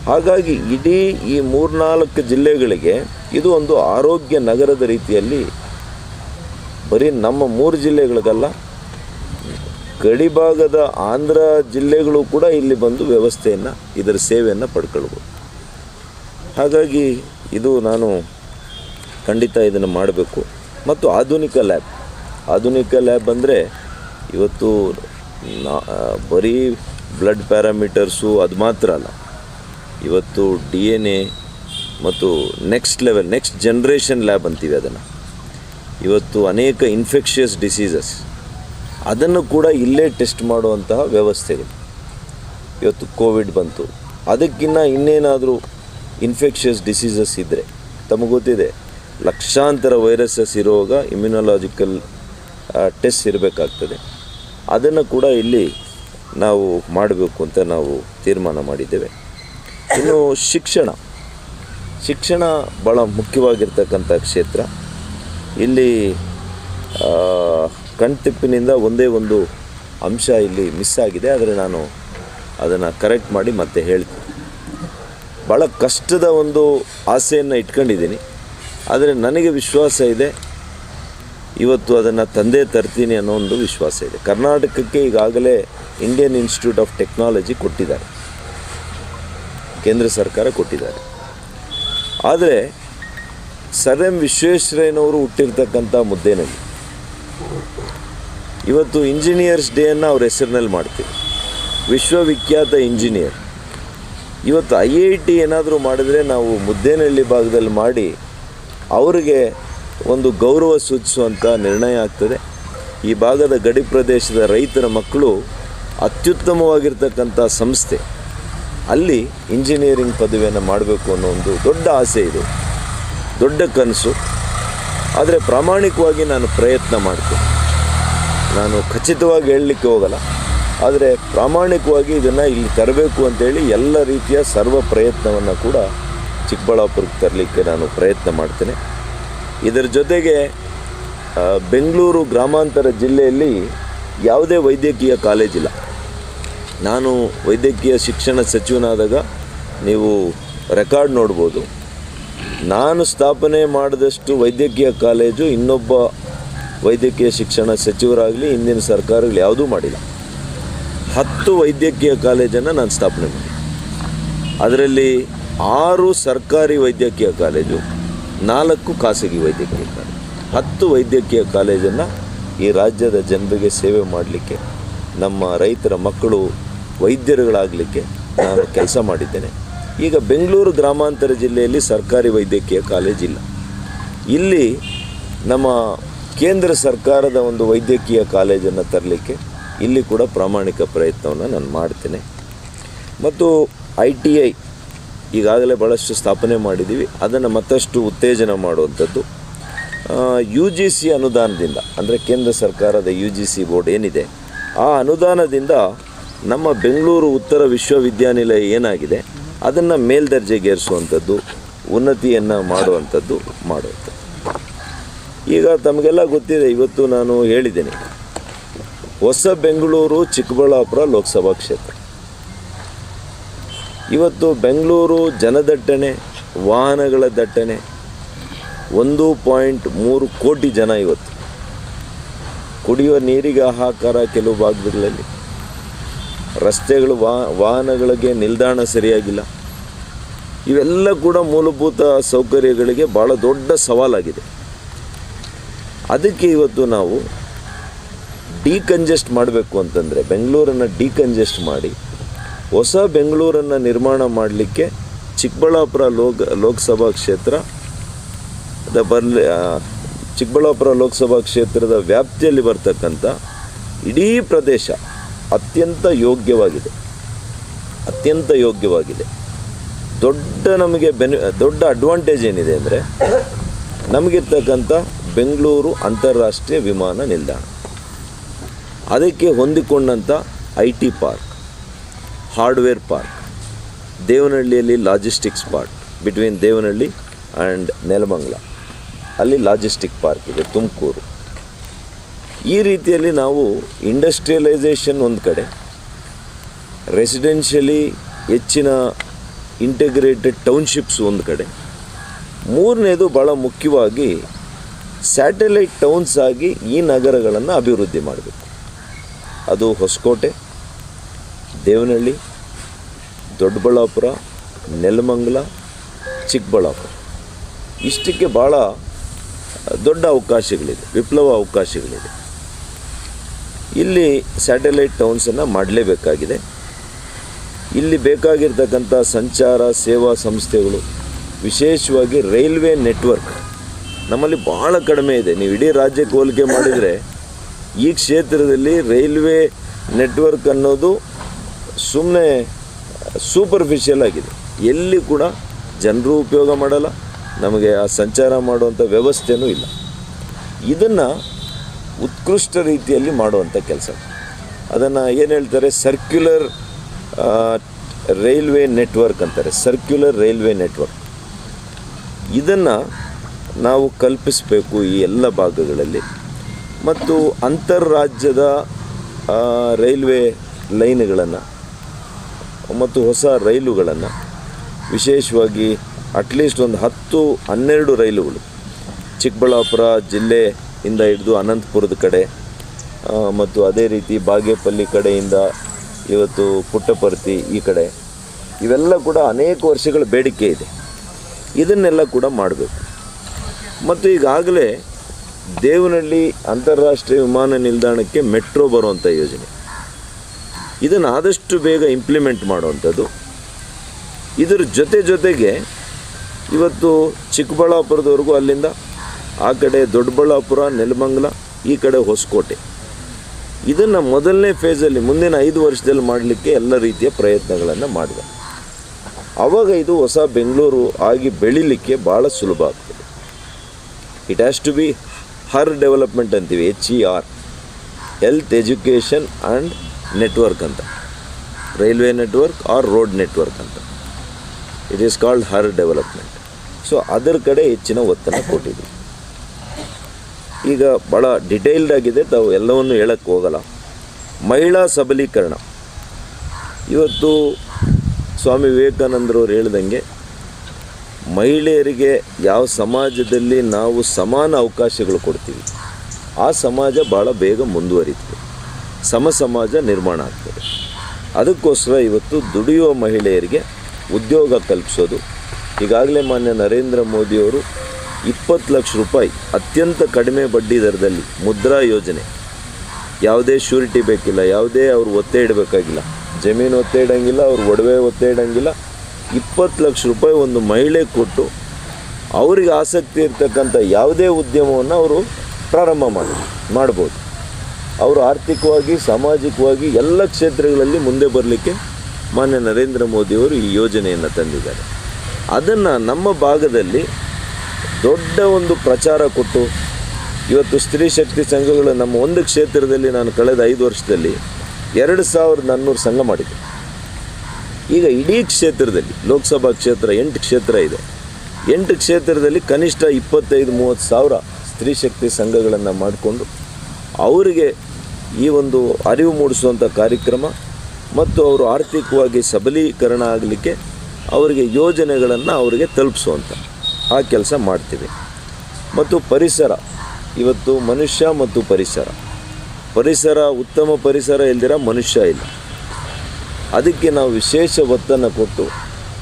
[SPEAKER 1] ಹಾಗಾಗಿ ಇಡೀ ಈ ಮೂರ್ನಾಲ್ಕು ಜಿಲ್ಲೆಗಳಿಗೆ ಇದು ಒಂದು ಆರೋಗ್ಯ ನಗರದ ರೀತಿಯಲ್ಲಿ ಬರೀ ನಮ್ಮ ಮೂರು ಜಿಲ್ಲೆಗಳಿಗಲ್ಲ ಗಡಿಭಾಗದ ಆಂಧ್ರ ಜಿಲ್ಲೆಗಳು ಕೂಡ ಇಲ್ಲಿ ಬಂದು ವ್ಯವಸ್ಥೆಯನ್ನು, ಇದರ ಸೇವೆಯನ್ನು ಪಡ್ಕೊಳ್ಬೋದು. ಹಾಗಾಗಿ ಇದು ನಾನು ಖಂಡಿತ ಇದನ್ನು ಮಾಡಬೇಕು. ಮತ್ತು ಆಧುನಿಕ ಲ್ಯಾಬ್. ಆಧುನಿಕ ಲ್ಯಾಬ್ ಅಂದರೆ ಇವತ್ತು ನಾ ಬರೀ ಬ್ಲಡ್ ಪ್ಯಾರಾಮೀಟರ್ಸು ಅದು ಮಾತ್ರ ಅಲ್ಲ. ಇವತ್ತು ಡಿ ಎನ್ ಎ ಮತ್ತು next level next generation lab ಅಂತೀವಿ ಅದನ್ನು. ಇವತ್ತು ಅನೇಕ ಇನ್ಫೆಕ್ಷಿಯಸ್ ಡಿಸೀಸಸ್ ಅದನ್ನು ಕೂಡ ಇಲ್ಲೇ ಟೆಸ್ಟ್ ಮಾಡುವಂತಹ ವ್ಯವಸ್ಥೆಗಳು ಇವತ್ತು ಕೋವಿಡ್ ಬಂತು. ಅದಕ್ಕಿಂತ ಇನ್ನೇನಾದರೂ ಇನ್ಫೆಕ್ಷಿಯಸ್ ಡಿಸೀಸಸ್ ಇದ್ದರೆ ತಮಗೆ ಗೊತ್ತಿದೆ, ಲಕ್ಷಾಂತರ ವೈರಸಸ್ ಇರುವಾಗ ಇಮ್ಯುನಾಲಜಿಕಲ್ ಟೆಸ್ಟ್ ಇರಬೇಕಾಗ್ತದೆ. ಅದನ್ನು ಕೂಡ ಇಲ್ಲಿ ನಾವು ಮಾಡಬೇಕು ಅಂತ ನಾವು ತೀರ್ಮಾನ ಮಾಡಿದ್ದೇವೆ. ಇನ್ನು ಶಿಕ್ಷಣ. ಶಿಕ್ಷಣ ಭಾಳ ಮುಖ್ಯವಾಗಿರ್ತಕ್ಕಂಥ ಕ್ಷೇತ್ರ. ಇಲ್ಲಿ ಕಣ್ತಿಪ್ಪಿನಿಂದ ಒಂದೇ ಒಂದು ಅಂಶ ಇಲ್ಲಿ ಮಿಸ್ ಆಗಿದೆ, ಆದರೆ ನಾನು ಅದನ್ನು ಕರೆಕ್ಟ್ ಮಾಡಿ ಮತ್ತೆ ಹೇಳ್ತೀನಿ. ಭಾಳ ಕಷ್ಟದ ಒಂದು ಆಸೆಯನ್ನು ಇಟ್ಕೊಂಡಿದ್ದೀನಿ, ಆದರೆ ನನಗೆ ವಿಶ್ವಾಸ ಇದೆ ಇವತ್ತು ಅದನ್ನು ತಂದೆ ತರ್ತೀನಿ ಅನ್ನೋ ಒಂದು ವಿಶ್ವಾಸ ಇದೆ. ಕರ್ನಾಟಕಕ್ಕೆ ಈಗಾಗಲೇ ಇಂಡಿಯನ್ ಇನ್ಸ್ಟಿಟ್ಯೂಟ್ ಆಫ್ ಟೆಕ್ನಾಲಜಿ ಕೊಟ್ಟಿದ್ದಾರೆ. ಕೇಂದ್ರ ಸರ್ಕಾರ ಕೊಟ್ಟಿದ್ದಾರೆ. ಆದರೆ ಸರ್ ಎಂ ವಿಶ್ವೇಶ್ವರಯ್ಯನವರು ಹುಟ್ಟಿರ್ತಕ್ಕಂಥ ಮುದ್ದೇನಲ್ಲಿ ಇವತ್ತು ಇಂಜಿನಿಯರ್ಸ್ ಡೇಯನ್ನು ಅವ್ರ ಹೆಸರಿನಲ್ಲಿ ಮಾಡ್ತೀವಿ. ವಿಶ್ವವಿಖ್ಯಾತ ಇಂಜಿನಿಯರ್. ಇವತ್ತು ಐ ಐ ಟಿ ಏನಾದರೂ ಮಾಡಿದರೆ ನಾವು ಮುದ್ದೇನಹಳ್ಳಿ ಭಾಗದಲ್ಲಿ ಮಾಡಿ ಅವರಿಗೆ ಒಂದು ಗೌರವ ಸೂಚಿಸುವಂಥ ನಿರ್ಣಯ ಆಗ್ತದೆ. ಈ ಭಾಗದ ಗಡಿ ಪ್ರದೇಶದ ರೈತರ ಮಕ್ಕಳು ಅತ್ಯುತ್ತಮವಾಗಿರ್ತಕ್ಕಂಥ ಸಂಸ್ಥೆ. ಅಲ್ಲಿ ಇಂಜಿನಿಯರಿಂಗ್ ಪದವಿಯನ್ನು ಮಾಡಬೇಕು ಅನ್ನೋ ಒಂದು ದೊಡ್ಡ ಆಸೆ ಇದೆ. ದೊಡ್ಡ ಕನಸು. ಆದರೆ ಪ್ರಾಮಾಣಿಕವಾಗಿ ನಾನು ಪ್ರಯತ್ನ ಮಾಡ್ತೀನಿ. ನಾನು ಖಚಿತವಾಗಿ ಹೇಳಲಿಕ್ಕೆ ಹೋಗಲ್ಲ. ಆದರೆ ಪ್ರಾಮಾಣಿಕವಾಗಿ ಇದನ್ನು ಇಲ್ಲಿ ತರಬೇಕು ಅಂತೇಳಿ ಎಲ್ಲ ರೀತಿಯ ಸರ್ವ ಪ್ರಯತ್ನವನ್ನು ಕೂಡ ಚಿಕ್ಕಬಳ್ಳಾಪುರಕ್ಕೆ ತರಲಿಕ್ಕೆ ನಾನು ಪ್ರಯತ್ನ ಮಾಡ್ತೇನೆ. ಇದರ ಜೊತೆಗೆ ಬೆಂಗಳೂರು ಗ್ರಾಮಾಂತರ ಜಿಲ್ಲೆಯಲ್ಲಿ ಯಾವುದೇ ವೈದ್ಯಕೀಯ ಕಾಲೇಜಿಲ್ಲ ನಾನು ವೈದ್ಯಕೀಯ ಶಿಕ್ಷಣ ಸಚಿವನಾದಾಗ ನೀವು ರೆಕಾರ್ಡ್ ನೋಡ್ಬೋದು. ನಾನು ಸ್ಥಾಪನೆ ಮಾಡಿದಷ್ಟು ವೈದ್ಯಕೀಯ ಕಾಲೇಜು ಇನ್ನೊಬ್ಬ ವೈದ್ಯಕೀಯ ಶಿಕ್ಷಣ ಸಚಿವರಾಗಲಿ, ಹಿಂದಿನ ಸರ್ಕಾರಗಳು ಯಾವುದೂ ಮಾಡಿಲ್ಲ. ಹತ್ತು ವೈದ್ಯಕೀಯ ಕಾಲೇಜನ್ನು ನಾನು ಸ್ಥಾಪನೆ ಮಾಡಿ ಅದರಲ್ಲಿ ಆರು ಸರ್ಕಾರಿ ವೈದ್ಯಕೀಯ ಕಾಲೇಜು ನಾಲ್ಕು ಖಾಸಗಿ ವೈದ್ಯಕೀಯ ಕಾಲೇಜು. ಹತ್ತು ವೈದ್ಯಕೀಯ ಕಾಲೇಜನ್ನು ಈ ರಾಜ್ಯದ ಜನರಿಗೆ ಸೇವೆ ಮಾಡಲಿಕ್ಕೆ, ನಮ್ಮ ರೈತರ ಮಕ್ಕಳು ವೈದ್ಯರುಗಳಾಗಲಿಕ್ಕೆ ನಾನು ಕೆಲಸ ಮಾಡಿದ್ದೇನೆ. ಈಗ ಬೆಂಗಳೂರು ಗ್ರಾಮಾಂತರ ಜಿಲ್ಲೆಯಲ್ಲಿ ಸರ್ಕಾರಿ ವೈದ್ಯಕೀಯ ಕಾಲೇಜ್ ಇಲ್ಲ. ಇಲ್ಲಿ ನಮ್ಮ ಕೇಂದ್ರ ಸರ್ಕಾರದ ಒಂದು ವೈದ್ಯಕೀಯ ಕಾಲೇಜನ್ನು ತರಲಿಕ್ಕೆ ಇಲ್ಲಿ ಕೂಡ ಪ್ರಾಮಾಣಿಕ ಪ್ರಯತ್ನವನ್ನು ನಾನು ಮಾಡ್ತೇನೆ. ಮತ್ತು ಐ ಟಿ ಐ ಈಗಾಗಲೇ ಭಾಳಷ್ಟು ಸ್ಥಾಪನೆ ಮಾಡಿದ್ದೀವಿ. ಅದನ್ನು ಮತ್ತಷ್ಟು ಉತ್ತೇಜನ ಮಾಡುವಂಥದ್ದು. ಯು ಜಿ ಸಿ ಅನುದಾನದಿಂದ, ಅಂದರೆ ಕೇಂದ್ರ ಸರ್ಕಾರದ ಯು ಜಿ ಸಿ ಬೋರ್ಡ್ ಏನಿದೆ, ಆ ಅನುದಾನದಿಂದ ನಮ್ಮ ಬೆಂಗಳೂರು ಉತ್ತರ ವಿಶ್ವವಿದ್ಯಾನಿಲಯ ಏನಾಗಿದೆ, ಅದನ್ನು ಮೇಲ್ದರ್ಜೆಗೇರಿಸುವಂಥದ್ದು ಉನ್ನತಿಯನ್ನು ಮಾಡುವಂಥದ್ದು ಮಾಡುವಂಥದ್ದು ಈಗ ತಮಗೆಲ್ಲ ಗೊತ್ತಿದೆ, ಇವತ್ತು ನಾನು ಹೇಳಿದ್ದೇನೆ, ಹೊಸ ಬೆಂಗಳೂರು ಚಿಕ್ಕಬಳ್ಳಾಪುರ ಲೋಕಸಭಾ ಕ್ಷೇತ್ರ. ಇವತ್ತು ಬೆಂಗಳೂರು ಜನದಟ್ಟಣೆ, ವಾಹನಗಳ ದಟ್ಟಣೆ, ಒಂದು ಪಾಯಿಂಟ್ ಮೂರು ಕೋಟಿ ಜನ ಇವತ್ತು. ಕುಡಿಯುವ ನೀರಿಗೆ ಹಾಹಾಕಾರ ಕೆಲವು ಭಾಗಗಳಲ್ಲಿ. ರಸ್ತೆಗಳು, ವಾ, ವಾಹನಗಳಿಗೆ ನಿಲ್ದಾಣ ಸರಿಯಾಗಿಲ್ಲ. ಇವೆಲ್ಲ ಕೂಡ ಮೂಲಭೂತ ಸೌಕರ್ಯಗಳಿಗೆ ಭಾಳ ದೊಡ್ಡ ಸವಾಲಾಗಿದೆ. ಅದಕ್ಕೆ ಇವತ್ತು ನಾವು ಡಿಕಂಜೆಸ್ಟ್ ಮಾಡಬೇಕು ಅಂತಂದರೆ, ಬೆಂಗಳೂರನ್ನು ಡಿಕಂಜೆಸ್ಟ್ ಮಾಡಿ ಹೊಸ ಬೆಂಗಳೂರನ್ನು ನಿರ್ಮಾಣ ಮಾಡಲಿಕ್ಕೆ ಚಿಕ್ಕಬಳ್ಳಾಪುರ ಲೋಕ, ಲೋಕಸಭಾ ಕ್ಷೇತ್ರ ದ ಬರ್ಲಿ ಚಿಕ್ಕಬಳ್ಳಾಪುರ ಲೋಕಸಭಾ ಕ್ಷೇತ್ರದ ವ್ಯಾಪ್ತಿಯಲ್ಲಿ ಬರ್ತಕ್ಕಂಥ ಇಡೀ ಪ್ರದೇಶ ಅತ್ಯಂತ ಯೋಗ್ಯವಾಗಿದೆ. ಅತ್ಯಂತ ಯೋಗ್ಯವಾಗಿದೆ. ದೊಡ್ಡ ನಮಗೆ ಬೆನಿ, ದೊಡ್ಡ ಅಡ್ವಾಂಟೇಜ್ ಏನಿದೆ ಅಂದರೆ ನಮಗಿರ್ತಕ್ಕಂಥ ಬೆಂಗಳೂರು ಅಂತಾರಾಷ್ಟ್ರೀಯ ವಿಮಾನ ನಿಲ್ದಾಣ. ಅದಕ್ಕೆ ಹೊಂದಿಕೊಂಡಂಥ I T park. Hardware park ದೇವನಹಳ್ಳಿಯಲ್ಲಿ logistics park between Devanahalli and Nelamangala ಅಲ್ಲಿ ಲಾಜಿಸ್ಟಿಕ್ ಪಾರ್ಕ್ ಇದೆ, ತುಮಕೂರು. ಈ ರೀತಿಯಲ್ಲಿ ನಾವು ಇಂಡಸ್ಟ್ರಿಯಲೈಸೇಷನ್ ಒಂದು ಕಡೆ ರೆಸಿಡೆನ್ಷಿಯಲಿ ಹೆಚ್ಚಿನ ಇಂಟಿಗ್ರೇಟೆಡ್ ಟೌನ್ಶಿಪ್ಸ್ ಒಂದು ಕಡೆ. ಮೂರನೇದು ಭಾಳ ಮುಖ್ಯವಾಗಿ ಸ್ಯಾಟಲೈಟ್ ಟೌನ್ಸ್ ಆಗಿ ಈ ನಗರಗಳನ್ನು ಅಭಿವೃದ್ಧಿ ಮಾಡಬೇಕು. ಅದು ಹೊಸಕೋಟೆ ದೇವನಹಳ್ಳಿ, ದೊಡ್ಡಬಳ್ಳಾಪುರ, ನೆಲಮಂಗಲ, ಚಿಕ್ಕಬಳ್ಳಾಪುರ. ಇಷ್ಟಕ್ಕೆ ಭಾಳ ದೊಡ್ಡ ಅವಕಾಶಗಳಿದೆ, ವಿಪ್ಲವ ಅವಕಾಶಗಳಿದೆ. ಇಲ್ಲಿ ಸ್ಯಾಟಲೈಟ್ ಟೌನ್ಸನ್ನು ಮಾಡಲೇಬೇಕಾಗಿದೆ. ಇಲ್ಲಿ ಬೇಕಾಗಿರ್ತಕ್ಕಂಥ ಸಂಚಾರ, ಸೇವಾ ಸಂಸ್ಥೆಗಳು, ವಿಶೇಷವಾಗಿ ರೈಲ್ವೆ ನೆಟ್ವರ್ಕ್ ನಮ್ಮಲ್ಲಿ ಭಾಳ ಕಡಿಮೆ ಇದೆ. ನೀವು ಇಡೀ ರಾಜ್ಯಕ್ಕೆ ಹೋಲಿಕೆ ಮಾಡಿದರೆ ಈ ಕ್ಷೇತ್ರದಲ್ಲಿ ರೈಲ್ವೆ ನೆಟ್ವರ್ಕ್ ಅನ್ನೋದು ಸುಮ್ಮನೆ ಸೂಪರ್ಫಿಷಿಯಲ್ ಆಗಿದೆ. ಎಲ್ಲಿ ಕೂಡ ಜನರು ಉಪಯೋಗ ಮಾಡಲ್ಲ, ನಮಗೆ ಆ ಸಂಚಾರ ಮಾಡುವಂಥ ವ್ಯವಸ್ಥೆನೂ ಇಲ್ಲ. ಇದನ್ನು ಉತ್ಕೃಷ್ಟ ರೀತಿಯಲ್ಲಿ ಮಾಡುವಂಥ ಕೆಲಸ. ಅದನ್ನು ಏನು ಹೇಳ್ತಾರೆ? ಸರ್ಕ್ಯುಲರ್ ರೈಲ್ವೆ ನೆಟ್ವರ್ಕ್ ಅಂತಾರೆ. ಸರ್ಕ್ಯುಲರ್ ರೈಲ್ವೆ ನೆಟ್ವರ್ಕ್ ಇದನ್ನು ನಾವು ಕಲ್ಪಿಸಬೇಕು ಈ ಎಲ್ಲ ಭಾಗಗಳಲ್ಲಿ. ಮತ್ತು ಅಂತರ್ರಾಜ್ಯದ ರೈಲ್ವೆ ಲೈನ್ಗಳನ್ನು ಮತ್ತು ಹೊಸ ರೈಲುಗಳನ್ನು. ವಿಶೇಷವಾಗಿ ಅಟ್ಲೀಸ್ಟ್ ಒಂದು ಹತ್ತು, ಹನ್ನೆರಡು ರೈಲುಗಳು. ಚಿಕ್ಕಬಳ್ಳಾಪುರ ಜಿಲ್ಲೆಯಿಂದ ಹಿಡಿದು ಅನಂತಪುರದ ಕಡೆ ಮತ್ತು ಅದೇ ರೀತಿ ಬಾಗೇಪಲ್ಲಿ ಕಡೆಯಿಂದ ಇವತ್ತು ಪುಟ್ಟಪರ್ತಿ ಈ ಕಡೆ. ಇವೆಲ್ಲ ಕೂಡ ಅನೇಕ ವರ್ಷಗಳ ಬೇಡಿಕೆ ಇದೆ. ಇದನ್ನೆಲ್ಲ ಕೂಡ ಮಾಡಬೇಕು. ಮತ್ತು ಈಗಾಗಲೇ ದೇವನಹಳ್ಳಿ ಅಂತಾರಾಷ್ಟ್ರೀಯ ವಿಮಾನ ನಿಲ್ದಾಣಕ್ಕೆ ಮೆಟ್ರೋ ಬರುವಂಥ ಯೋಜನೆ. ಇದನ್ನು ಆದಷ್ಟು ಬೇಗ ಇಂಪ್ಲಿಮೆಂಟ್ ಮಾಡುವಂಥದ್ದು. ಇದರ ಜೊತೆ ಜೊತೆಗೆ ಇವತ್ತು ಚಿಕ್ಕಬಳ್ಳಾಪುರದವರೆಗೂ ಅಲ್ಲಿಂದ ಆ ಕಡೆ ದೊಡ್ಡಬಳ್ಳಾಪುರ, ನೆಲಮಂಗಲ, ಈ ಕಡೆ ಹೊಸಕೋಟೆ. ಇದನ್ನು ಮೊದಲನೇ ಫೇಸಲ್ಲಿ ಮುಂದಿನ ಐದು ವರ್ಷದಲ್ಲಿ ಮಾಡಲಿಕ್ಕೆ ಎಲ್ಲ ರೀತಿಯ ಪ್ರಯತ್ನಗಳನ್ನು ಮಾಡಿದೆ. ಆವಾಗ ಇದು ಹೊಸ ಬೆಂಗಳೂರು ಆಗಿ ಬೆಳಿಲಿಕ್ಕೆ ಭಾಳ ಸುಲಭ ಆಗ್ತದೆ. It has to be HER development ಅಂತೀವಿ H E R health education and network ಅಂತ. Railway network or road network ಅಂತ. It is called HER development so ಅದರ ಕಡೆ ಹೆಚ್ಚಿನ ಒತ್ತನ್ನು ಕೊಟ್ಟಿದ್ವಿ ಈಗ ಭಾಳ ಡಿಟೇಲ್ಡ್ ಆಗಿದೆ, ತಾವು ಎಲ್ಲವನ್ನು ಹೇಳಕ್ಕೆ ಹೋಗಲ್ಲ. ಮಹಿಳಾ ಸಬಲೀಕರಣ. ಇವತ್ತು ಸ್ವಾಮಿ ವಿವೇಕಾನಂದರವ್ರು ಹೇಳ್ದಂಗೆ, ಮಹಿಳೆಯರಿಗೆ ಯಾವ ಸಮಾಜದಲ್ಲಿ ನಾವು ಸಮಾನ ಅವಕಾಶಗಳು ಕೊಡ್ತೀವಿ, ಆ ಸಮಾಜ ಭಾಳ ಬೇಗ ಮುಂದುವರಿತದೆ. ಸಮ ಸಮಾಜ ನಿರ್ಮಾಣ ಆಗ್ತದೆ. ಅದಕ್ಕೋಸ್ಕರ ಇವತ್ತು ದುಡಿಯುವ ಮಹಿಳೆಯರಿಗೆ ಉದ್ಯೋಗ ಕಲ್ಪಿಸೋದು. ಈಗಾಗಲೇ ಮಾನ್ಯ ನರೇಂದ್ರ ಮೋದಿಯವರು ಇಪ್ಪತ್ತು ಲಕ್ಷ ರೂಪಾಯಿ ಅತ್ಯಂತ ಕಡಿಮೆ ಬಡ್ಡಿ ದರದಲ್ಲಿ ಮುದ್ರಾ ಯೋಜನೆ. ಯಾವುದೇ ಶ್ಯೂರಿಟಿ ಬೇಕಿಲ್ಲ, ಯಾವುದೇ ಅವರು ಒತ್ತೆ ಇಡಬೇಕಾಗಿಲ್ಲ. ಜಮೀನು ಒತ್ತೆ ಇಡೋಂಗಿಲ್ಲ, ಅವ್ರು ಒಡವೆ ಒತ್ತೆ ಇಡೋಂಗಿಲ್ಲ. ಇಪ್ಪತ್ತು ಲಕ್ಷ ರೂಪಾಯಿ ಒಂದು ಮಹಿಳೆ ಕೊಟ್ಟು ಅವರಿಗೆ ಆಸಕ್ತಿ ಇರ್ತಕ್ಕಂಥ ಯಾವುದೇ ಉದ್ಯಮವನ್ನು ಅವರು ಪ್ರಾರಂಭ ಮಾಡಿ, ಮಾಡ್ಬೋದು. ಅವರು ಆರ್ಥಿಕವಾಗಿ, ಸಾಮಾಜಿಕವಾಗಿ ಎಲ್ಲ ಕ್ಷೇತ್ರಗಳಲ್ಲಿ ಮುಂದೆ ಬರಲಿಕ್ಕೆ ಮಾನ್ಯ ನರೇಂದ್ರ ಮೋದಿಯವರು ಈ ಯೋಜನೆಯನ್ನು ತಂದಿದ್ದಾರೆ. ಅದನ್ನು ನಮ್ಮ ಭಾಗದಲ್ಲಿ ದೊಡ್ಡ ಒಂದು ಪ್ರಚಾರ ಕೊಟ್ಟು, ಇವತ್ತು ಸ್ತ್ರೀ ಶಕ್ತಿ ಸಂಘಗಳು ನಮ್ಮ ಒಂದು ಕ್ಷೇತ್ರದಲ್ಲಿ ನಾನು ಕಳೆದ ಐದು ವರ್ಷದಲ್ಲಿ ಎರಡು ಸಾವಿರದ ನಾನ್ನೂರು ಸಂಘ ಮಾಡಿದೆ. ಈಗ ಇಡೀ ಕ್ಷೇತ್ರದಲ್ಲಿ, ಲೋಕಸಭಾ ಕ್ಷೇತ್ರ ಎಂಟು ಕ್ಷೇತ್ರ ಇದೆ. ಎಂಟು ಕ್ಷೇತ್ರದಲ್ಲಿ ಕನಿಷ್ಠ ಇಪ್ಪತ್ತೈದು, ಮೂವತ್ತು ಸಾವಿರ ಸ್ತ್ರೀ ಶಕ್ತಿ ಸಂಘಗಳನ್ನು ಮಾಡಿಕೊಂಡು, ಅವರಿಗೆ ಈ ಒಂದು ಅರಿವು ಮೂಡಿಸುವಂಥ ಕಾರ್ಯಕ್ರಮ ಮತ್ತು ಅವರು ಆರ್ಥಿಕವಾಗಿ ಸಬಲೀಕರಣ ಆಗಲಿಕ್ಕೆ ಅವರಿಗೆ ಯೋಜನೆಗಳನ್ನು ಅವರಿಗೆ ತಲುಪಿಸುವಂಥ ಆ ಕೆಲಸ ಮಾಡ್ತೀವಿ. ಮತ್ತು ಪರಿಸರ, ಇವತ್ತು ಮನುಷ್ಯ ಮತ್ತು ಪರಿಸರ. ಪರಿಸರ ಉತ್ತಮ ಪರಿಸರ ಇಲ್ದಿರ ಮನುಷ್ಯ ಇಲ್ಲ. ಅದಕ್ಕೆ ನಾವು ವಿಶೇಷ ಒತ್ತನ್ನು ಕೊಟ್ಟು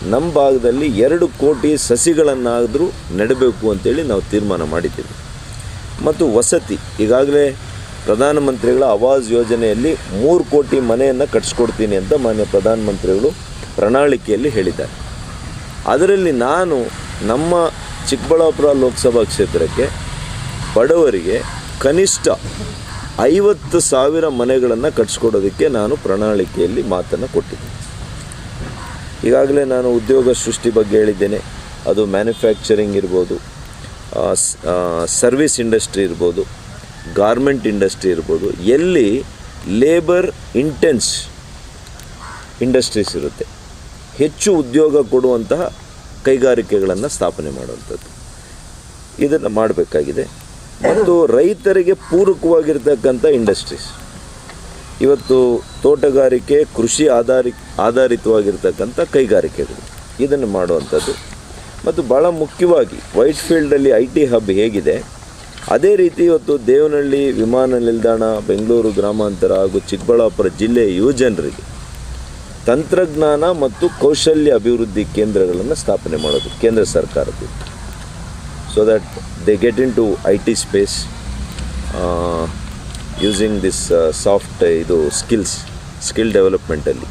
[SPEAKER 1] ನಮ್ಮ ಭಾಗದಲ್ಲಿ ಎರಡು ಕೋಟಿ ಸಸಿಗಳನ್ನಾದರೂ ನೆಡಬೇಕು ಅಂತೇಳಿ ನಾವು ತೀರ್ಮಾನ ಮಾಡಿದ್ದೀವಿ. ಮತ್ತು ವಸತಿ, ಈಗಾಗಲೇ ಪ್ರಧಾನಮಂತ್ರಿಗಳ ಆವಾಸ್ ಯೋಜನೆಯಲ್ಲಿ ಮೂರು ಕೋಟಿ ಮನೆಯನ್ನು ಕಟ್ಸ್ಕೊಡ್ತೀನಿ ಅಂತ ಮಾನ್ಯ ಪ್ರಧಾನಮಂತ್ರಿಗಳು ಪ್ರಣಾಳಿಕೆಯಲ್ಲಿ ಹೇಳಿದ್ದಾರೆ. ಅದರಲ್ಲಿ ನಾನು ನಮ್ಮ ಚಿಕ್ಕಬಳ್ಳಾಪುರ ಲೋಕಸಭಾ ಕ್ಷೇತ್ರಕ್ಕೆ ಬಡವರಿಗೆ ಕನಿಷ್ಠ ಐವತ್ತು ಸಾವಿರ ಮನೆಗಳನ್ನು ಕಟ್ಸ್ಕೊಡೋದಕ್ಕೆ ನಾನು ಪ್ರಣಾಳಿಕೆಯಲ್ಲಿ ಮಾತನ್ನು ಕೊಟ್ಟಿದ್ದೀನಿ ಈಗಾಗಲೇ ನಾನು ಉದ್ಯೋಗ ಸೃಷ್ಟಿ ಬಗ್ಗೆ ಹೇಳಿದ್ದೇನೆ. ಅದು ಮ್ಯಾನುಫ್ಯಾಕ್ಚರಿಂಗ್ ಇರ್ಬೋದು ಸರ್ವಿಸ್ ಇಂಡಸ್ಟ್ರಿ ಇರ್ಬೋದು ಗಾರ್ಮೆಂಟ್ ಇಂಡಸ್ಟ್ರಿ ಇರ್ಬೋದು, ಎಲ್ಲಿ ಲೇಬರ್ ಇಂಟೆನ್ಸ್ ಇಂಡಸ್ಟ್ರೀಸ್ ಇರುತ್ತೆ. ಹೆಚ್ಚು ಉದ್ಯೋಗ ಕೊಡುವಂತಹ ಕೈಗಾರಿಕೆಗಳನ್ನು ಸ್ಥಾಪನೆ ಮಾಡುವಂಥದ್ದು. ಇದನ್ನು ಮಾಡಬೇಕಾಗಿದೆ. ಮತ್ತು ರೈತರಿಗೆ ಪೂರಕವಾಗಿರ್ತಕ್ಕಂಥ ಇಂಡಸ್ಟ್ರೀಸ್ ಇವತ್ತು ತೋಟಗಾರಿಕೆ, ಕೃಷಿ ಆಧಾರಿ, ಆಧಾರಿತವಾಗಿರ್ತಕ್ಕಂಥ ಕೈಗಾರಿಕೆಗಳು. ಇದನ್ನು ಮಾಡುವಂಥದ್ದು. ಮತ್ತು ಭಾಳ ಮುಖ್ಯವಾಗಿ ವೈಟ್ ಫೀಲ್ಡಲ್ಲಿ ಐ ಟಿ ಹಬ್ ಹೇಗಿದೆ. ಅದೇ ರೀತಿ ಇವತ್ತು ದೇವನಹಳ್ಳಿ ವಿಮಾನ ನಿಲ್ದಾಣ ಬೆಂಗಳೂರು ಗ್ರಾಮಾಂತರ ಹಾಗೂ ಚಿಕ್ಕಬಳ್ಳಾಪುರ ಜಿಲ್ಲೆಯ ಯುವಜನರಿಗೆ ತಂತ್ರಜ್ಞಾನ ಮತ್ತು ಕೌಶಲ್ಯ ಅಭಿವೃದ್ಧಿ ಕೇಂದ್ರಗಳನ್ನು ಸ್ಥಾಪನೆ ಮಾಡೋದು ಕೇಂದ್ರ ಸರ್ಕಾರದಿಂದ. So that they get into I T space using this soft ಇದು ಸ್ಕಿಲ್ಸ್ ಸ್ಕಿಲ್ ಡೆವಲಪ್ಮೆಂಟಲ್ಲಿ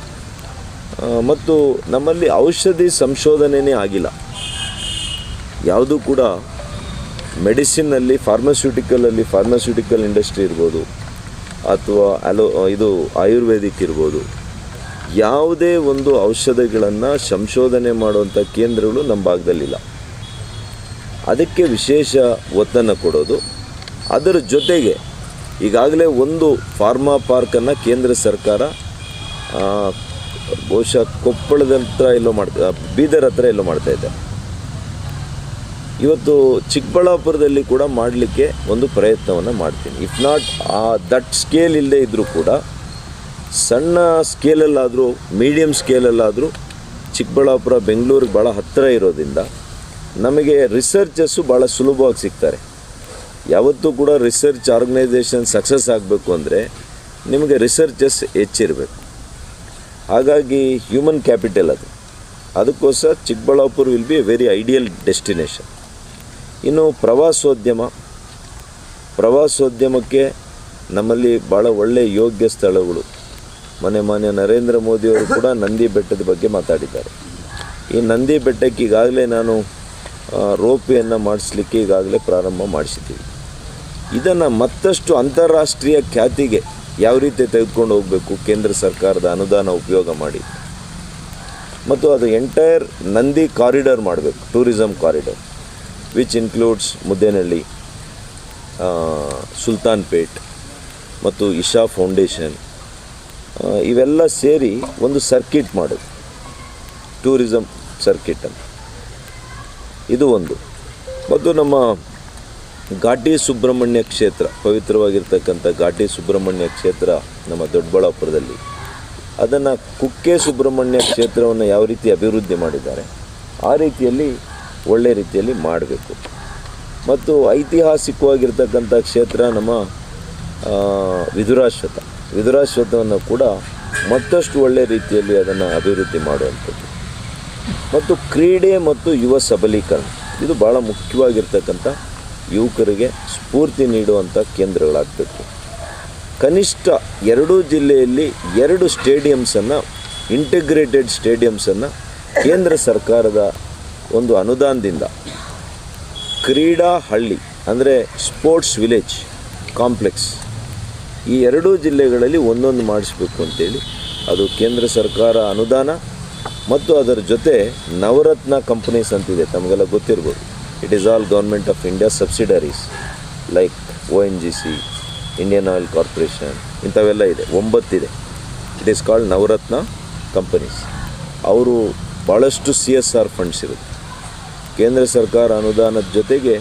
[SPEAKER 1] ಮತ್ತು ನಮ್ಮಲ್ಲಿ ಔಷಧಿ ಸಂಶೋಧನೆಯೇ ಆಗಿಲ್ಲ. ಯಾವುದೂ ಕೂಡ ಮೆಡಿಸಿನ್ನಲ್ಲಿ ಫಾರ್ಮಸ್ಯೂಟಿಕಲಲ್ಲಿ ಫಾರ್ಮಸ್ಯೂಟಿಕಲ್ ಇಂಡಸ್ಟ್ರಿ ಇರ್ಬೋದು, ಅಥವಾ ಅಲೋ, ಇದು ಆಯುರ್ವೇದಿಕ್ ಇರ್ಬೋದು, ಯಾವುದೇ ಒಂದು ಔಷಧಿಗಳನ್ನು ಸಂಶೋಧನೆ ಮಾಡುವಂಥ ಕೇಂದ್ರಗಳು ನಮ್ಮ ಭಾಗದಲ್ಲಿಲ್ಲ. ಅದಕ್ಕೆ ವಿಶೇಷ ಒತ್ತನ್ನು ಕೊಡೋದು. ಅದರ ಜೊತೆಗೆ ಈಗಾಗಲೇ ಒಂದು ಫಾರ್ಮಾ ಪಾರ್ಕನ್ನು ಕೇಂದ್ರ ಸರ್ಕಾರ ಬಹುಶಃ ಕೊಪ್ಪಳದ ಹತ್ರ ಎಲ್ಲೋ ಮಾಡ್ತಾ, ಬೀದರ್ ಹತ್ರ ಎಲ್ಲೋ ಮಾಡ್ತಾ ಇದ್ದಾರೆ ಇವತ್ತು ಚಿಕ್ಕಬಳ್ಳಾಪುರದಲ್ಲಿ ಕೂಡ ಮಾಡಲಿಕ್ಕೆ ಒಂದು ಪ್ರಯತ್ನವನ್ನು ಮಾಡ್ತೀನಿ. ಇಫ್ ನಾಟ್ ಆ ದಟ್ ಸ್ಕೇಲ್ ಇಲ್ಲದೆ ಇದ್ದರೂ ಕೂಡ, ಸಣ್ಣ ಸ್ಕೇಲಲ್ಲಾದರೂ ಮೀಡಿಯಮ್ ಸ್ಕೇಲಲ್ಲಾದರೂ ಚಿಕ್ಕಬಳ್ಳಾಪುರ, ಬೆಂಗಳೂರಿಗೆ ಭಾಳ ಹತ್ತಿರ ಇರೋದ್ರಿಂದ ನಮಗೆ ರಿಸರ್ಚಸ್ಸು ಭಾಳ ಸುಲಭವಾಗಿ ಸಿಗ್ತಾರೆ. ಯಾವತ್ತೂ ಕೂಡ ರಿಸರ್ಚ್ ಆರ್ಗನೈಸೇಷನ್ ಸಕ್ಸಸ್ ಆಗಬೇಕು ಅಂದರೆ ನಿಮಗೆ ರಿಸರ್ಚಸ್ ಹೆಚ್ಚಿರಬೇಕು. ಹಾಗಾಗಿ ಹ್ಯೂಮನ್ ಕ್ಯಾಪಿಟಲ್ ಅದು. ಅದಕ್ಕೋಸ್ಕರ Chikkaballapur will be a very ideal destination ಇನ್ನು ಪ್ರವಾಸೋದ್ಯಮ, ಪ್ರವಾಸೋದ್ಯಮಕ್ಕೆ ನಮ್ಮಲ್ಲಿ ಭಾಳ ಒಳ್ಳೆಯ ಯೋಗ್ಯ ಸ್ಥಳಗಳು. ಮನೆ ಮಾನ್ಯ ನರೇಂದ್ರ ಮೋದಿಯವರು ಕೂಡ ನಂದಿ ಬೆಟ್ಟದ ಬಗ್ಗೆ ಮಾತಾಡಿದ್ದಾರೆ. ಈ ನಂದಿ ಬೆಟ್ಟಕ್ಕೆ ಈಗಾಗಲೇ ನಾನು ರೋಪಿಯನ್ನು ಮಾಡಿಸ್ಲಿಕ್ಕೆ ಈಗಾಗಲೇ ಪ್ರಾರಂಭ ಮಾಡಿಸಿದ್ದೀವಿ. ಇದನ್ನು ಮತ್ತಷ್ಟು ಅಂತಾರಾಷ್ಟ್ರೀಯ ಖ್ಯಾತಿಗೆ ಯಾವ ರೀತಿ ತೆಗೆದುಕೊಂಡು ಹೋಗಬೇಕು? ಕೇಂದ್ರ ಸರ್ಕಾರದ ಅನುದಾನ ಉಪಯೋಗ ಮಾಡಿ. ಮತ್ತು ಅದು ಎಂಟೈರ್ ನಂದಿ ಕಾರಿಡಾರ್ ಮಾಡಬೇಕು tourism corridor. Which includes Muddenahalli Sultan Pet ಮತ್ತು ಇಶಾ ಫೌಂಡೇಶನ್ ಆ, ಇವೆಲ್ಲ ಸೇರಿ ಒಂದು ಸರ್ಕಿಟ್ ಮಾಡೋದು. ಟೂರಿಸಮ್ ಸರ್ಕಿಟ್ ಅಂತ. ಇದು ಒಂದು. ಮತ್ತು ನಮ್ಮ ಘಾಟಿ ಸುಬ್ರಹ್ಮಣ್ಯ ಕ್ಷೇತ್ರ ಪವಿತ್ರವಾಗಿರ್ತಕ್ಕಂಥ ಘಾಟಿ ಸುಬ್ರಹ್ಮಣ್ಯ ಕ್ಷೇತ್ರ ನಮ್ಮ ದೊಡ್ಡಬಳ್ಳಾಪುರದಲ್ಲಿ. ಅದನ್ನು ಕುಕ್ಕೆ ಸುಬ್ರಹ್ಮಣ್ಯ ಕ್ಷೇತ್ರವನ್ನು ಯಾವ ರೀತಿ ಅಭಿವೃದ್ಧಿ ಮಾಡಿದ್ದಾರೆ ಆ ರೀತಿಯಲ್ಲಿ ಒಳ್ಳೆ ರೀತಿಯಲ್ಲಿ ಮಾಡಬೇಕು. ಮತ್ತು ಐತಿಹಾಸಿಕವಾಗಿರ್ತಕ್ಕಂಥ ಕ್ಷೇತ್ರ ನಮ್ಮ ವಿದುರಾಶ್ವತ. ವಿದುರಾಶ್ವತವನ್ನು ಕೂಡ ಮತ್ತಷ್ಟು ಒಳ್ಳೆ ರೀತಿಯಲ್ಲಿ ಅದನ್ನು ಅಭಿವೃದ್ಧಿ ಮಾಡುವಂಥದ್ದು. ಮತ್ತು ಕ್ರೀಡೆ ಮತ್ತು ಯುವ ಸಬಲೀಕರಣ. ಇದು ಭಾಳ ಮುಖ್ಯವಾಗಿರ್ತಕ್ಕಂಥ ಯುವಕರಿಗೆ ಸ್ಫೂರ್ತಿ ನೀಡುವಂಥ ಕೇಂದ್ರಗಳಾಗಬೇಕು. ಕನಿಷ್ಠ ಎರಡೂ ಜಿಲ್ಲೆಯಲ್ಲಿ ಎರಡು ಸ್ಟೇಡಿಯಮ್ಸನ್ನು ಇಂಟಿಗ್ರೇಟೆಡ್ ಸ್ಟೇಡಿಯಮ್ಸನ್ನು ಕೇಂದ್ರ ಸರ್ಕಾರದ ಒಂದು ಅನುದಾನದಿಂದ ಕ್ರೀಡಾ ಹಳ್ಳಿ, ಅಂದರೆ ಸ್ಪೋರ್ಟ್ಸ್ ವಿಲೇಜ್ ಕಾಂಪ್ಲೆಕ್ಸ್, ಈ ಎರಡೂ ಜಿಲ್ಲೆಗಳಲ್ಲಿ ಒಂದೊಂದು ಮಾಡಿಸ್ಬೇಕು ಅಂತೇಳಿ ಅದು ಕೇಂದ್ರ ಸರ್ಕಾರ ಅನುದಾನ ಮತ್ತು ಅದರ ಜೊತೆ ನವರತ್ನ ಕಂಪನೀಸ್ ಅಂತಿದೆ, ತಮಗೆಲ್ಲ ಗೊತ್ತಿರ್ಬೋದು. It is all government of India subsidiaries like O N G C Indian Oil Corporation ಇಂಥವೆಲ್ಲ ಇದೆ, ಒಂಬತ್ತಿದೆ. It is called Navratna companies. ಅವರು ಭಾಳಷ್ಟು ಸಿ ಎಸ್ ಆರ್ ಫಂಡ್ಸ್ ಇರುತ್ತೆ. ಕೇಂದ್ರ ಸರ್ಕಾರ ಅನುದಾನದ ಜೊತೆಗೆ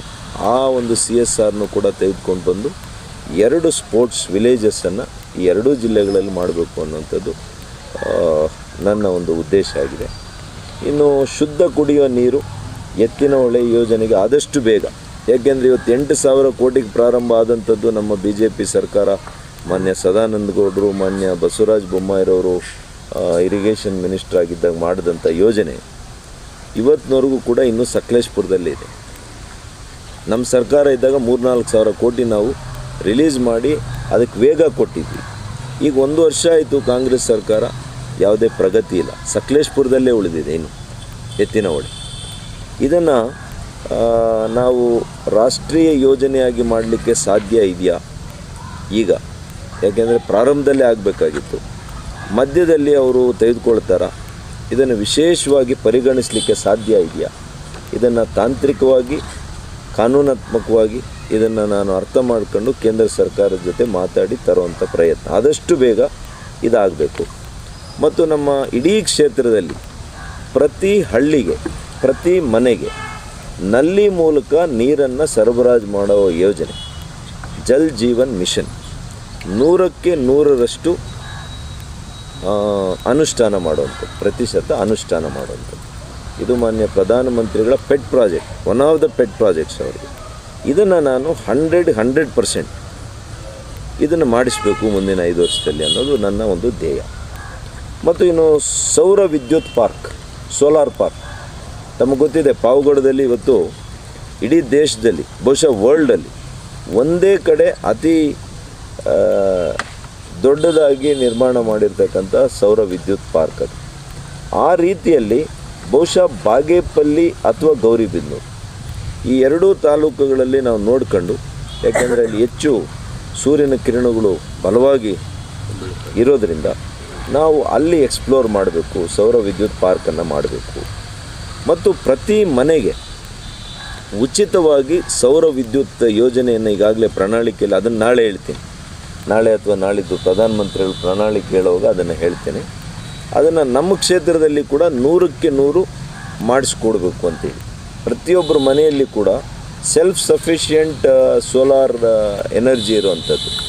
[SPEAKER 1] ಆ ಒಂದು ಸಿ ಎಸ್ ಆರ್ನು ಕೂಡ ತೆಗೆದುಕೊಂಡು ಬಂದು ಎರಡು ಸ್ಪೋರ್ಟ್ಸ್ ವಿಲೇಜಸ್ಸನ್ನು ಈ ಎರಡೂ ಜಿಲ್ಲೆಗಳಲ್ಲಿ ಮಾಡಬೇಕು ಅನ್ನುವಂಥದ್ದು ಆ, ನನ್ನ ಒಂದು ಉದ್ದೇಶ ಆಗಿದೆ. ಇನ್ನು ಶುದ್ಧ ಕುಡಿಯುವ ನೀರು ಎತ್ತಿನ ಹೊಳೆ ಯೋಜನೆಗೆ ಆದಷ್ಟು ಬೇಗ. ಯಾಕೆಂದರೆ ಇವತ್ತು ಎಂಟು ಸಾವಿರ ಕೋಟಿಗೆ ಪ್ರಾರಂಭ ಆದಂಥದ್ದು ನಮ್ಮ ಬಿ ಜೆ ಪಿ ಸರ್ಕಾರ. ಮಾನ್ಯ ಸದಾನಂದ ಗೌಡರು ಮಾನ್ಯ ಬಸವರಾಜ ಬೊಮ್ಮಾಯಿರವರು ಇರಿಗೇಷನ್ ಮಿನಿಸ್ಟರ್ ಆಗಿದ್ದಾಗ ಮಾಡಿದಂಥ ಯೋಜನೆ. ಇವತ್ತಿನವರೆಗೂ ಕೂಡ ಇನ್ನೂ ಸಕಲೇಶ್ಪುರದಲ್ಲಿ ಇದೆ. ನಮ್ಮ ಸರ್ಕಾರ ಇದ್ದಾಗ ಮೂರ್ನಾಲ್ಕು ಸಾವಿರ ಕೋಟಿ ನಾವು ರಿಲೀಸ್ ಮಾಡಿ ಅದಕ್ಕೆ ವೇಗ ಕೊಟ್ಟಿದ್ವಿ. ಈಗ ಒಂದು ವರ್ಷ ಆಯಿತು ಕಾಂಗ್ರೆಸ್ ಸರ್ಕಾರ ಯಾವುದೇ ಪ್ರಗತಿ ಇಲ್ಲ. ಸಕಲೇಶ್ಪುರದಲ್ಲೇ ಉಳಿದಿದೆ ಇನ್ನು ಎತ್ತಿನ ಹೊಡೆ. ಇದನ್ನು ನಾವು ರಾಷ್ಟ್ರೀಯ ಯೋಜನೆಯಾಗಿ ಮಾಡಲಿಕ್ಕೆ ಸಾಧ್ಯ ಇದೆಯಾ? ಈಗ. ಯಾಕೆಂದರೆ ಪ್ರಾರಂಭದಲ್ಲೇ ಆಗಬೇಕಾಗಿತ್ತು. ಮಧ್ಯದಲ್ಲಿ ಅವರು ತೆಗೆದುಕೊಳ್ತಾರ? ಇದನ್ನು ವಿಶೇಷವಾಗಿ ಪರಿಗಣಿಸಲಿಕ್ಕೆ ಸಾಧ್ಯ ಇದೆಯಾ? ಇದನ್ನು ತಾಂತ್ರಿಕವಾಗಿ, ಕಾನೂನಾತ್ಮಕವಾಗಿ ಇದನ್ನು ನಾನು ಅರ್ಥ ಮಾಡ್ಕೊಂಡು ಕೇಂದ್ರ ಸರ್ಕಾರದ ಜೊತೆ ಮಾತಾಡಿ ತರುವಂಥ ಪ್ರಯತ್ನ. ಆದಷ್ಟು ಬೇಗ ಇದಾಗಬೇಕು. ಮತ್ತು ನಮ್ಮ ಇಡೀ ಕ್ಷೇತ್ರದಲ್ಲಿ ಪ್ರತಿ ಹಳ್ಳಿಗೆ, ಪ್ರತಿ ಮನೆಗೆ ನಲ್ಲಿ ಮೂಲಕ ನೀರನ್ನು ಸರಬರಾಜು ಮಾಡುವ ಯೋಜನೆ, ಜಲ್ ಜೀವನ್ ಮಿಷನ್. ನೂರಕ್ಕೆ ನೂರರಷ್ಟು ಅನುಷ್ಠಾನ ಮಾಡುವಂಥದ್ದು ಪ್ರತಿಶತ ಅನುಷ್ಠಾನ ಮಾಡುವಂಥದ್ದು ಇದು ಮಾನ್ಯ ಪ್ರಧಾನಮಂತ್ರಿಗಳ pet project one of the pet projects ಅವರಿಗೆ ಇದನ್ನು ನಾನು ಹಂಡ್ರೆಡ್ ಹಂಡ್ರೆಡ್ ಪರ್ಸೆಂಟ್ ಇದನ್ನು ಮಾಡಿಸಬೇಕು ಮುಂದಿನ ಐದು ವರ್ಷದಲ್ಲಿ ಅನ್ನೋದು ನನ್ನ ಒಂದು ಧ್ಯೇಯ. ಮತ್ತು ಇನ್ನು ಸೌರ ವಿದ್ಯುತ್ ಪಾರ್ಕ್, ಸೋಲಾರ್ ಪಾರ್ಕ್. ತಮಗೆ ಗೊತ್ತಿದೆ, ಪಾವಗಡದಲ್ಲಿ ಇವತ್ತು ಇಡೀ ದೇಶದಲ್ಲಿ, ಬಹುಶಃ ವರ್ಲ್ಡಲ್ಲಿ ಒಂದೇ ಕಡೆ ಅತಿ ದೊಡ್ಡದಾಗಿ ನಿರ್ಮಾಣ ಮಾಡಿರ್ತಕ್ಕಂಥ ಸೌರ ವಿದ್ಯುತ್ ಪಾರ್ಕ್ ಅದು. ಆ ರೀತಿಯಲ್ಲಿ ಬಹುಶಃ ಬಾಗೇಪಲ್ಲಿ ಅಥವಾ ಗೌರಿಬಿದನೂರು. ಈ ಎರಡೂ ತಾಲೂಕುಗಳಲ್ಲಿ ನಾವು ನೋಡ್ಕೊಂಡು, ಯಾಕೆಂದರೆ ಅಲ್ಲಿ ಹೆಚ್ಚು ಸೂರ್ಯನ ಕಿರಣಗಳು ಬಲವಾಗಿ ಇರೋದರಿಂದ ನಾವು ಅಲ್ಲಿ ಎಕ್ಸ್ಪ್ಲೋರ್ ಮಾಡಬೇಕು, ಸೌರ ವಿದ್ಯುತ್ ಪಾರ್ಕನ್ನು ಮಾಡಬೇಕು. ಮತ್ತು ಪ್ರತಿ ಮನೆಗೆ ಉಚಿತವಾಗಿ ಸೌರ ವಿದ್ಯುತ್ ಯೋಜನೆಯನ್ನು ಈಗಾಗಲೇ ಪ್ರಣಾಳಿಕೆಯಲ್ಲಿ, ಅದನ್ನು ನಾಳೆ ಹೇಳ್ತೀನಿ. ನಾಳೆ ಅಥವಾ ನಾಳಿದ್ದು ಪ್ರಧಾನಮಂತ್ರಿಗಳು ಪ್ರಣಾಳಿಕೆ ಹೇಳುವಾಗ ಅದನ್ನು ಹೇಳ್ತೇನೆ. ಅದನ್ನು ನಮ್ಮ ಕ್ಷೇತ್ರದಲ್ಲಿ ಕೂಡ ನೂರಕ್ಕೆ ನೂರು ಮಾಡಿಸ್ಕೊಡ್ಬೇಕು ಅಂತೇಳಿ. ಪ್ರತಿಯೊಬ್ಬರ ಮನೆಯಲ್ಲಿ ಕೂಡ ಸೆಲ್ಫ್ ಸಫಿಷಿಯೆಂಟ್ ಸೋಲಾರ್ ಎನರ್ಜಿ ಇರುವಂಥದ್ದು.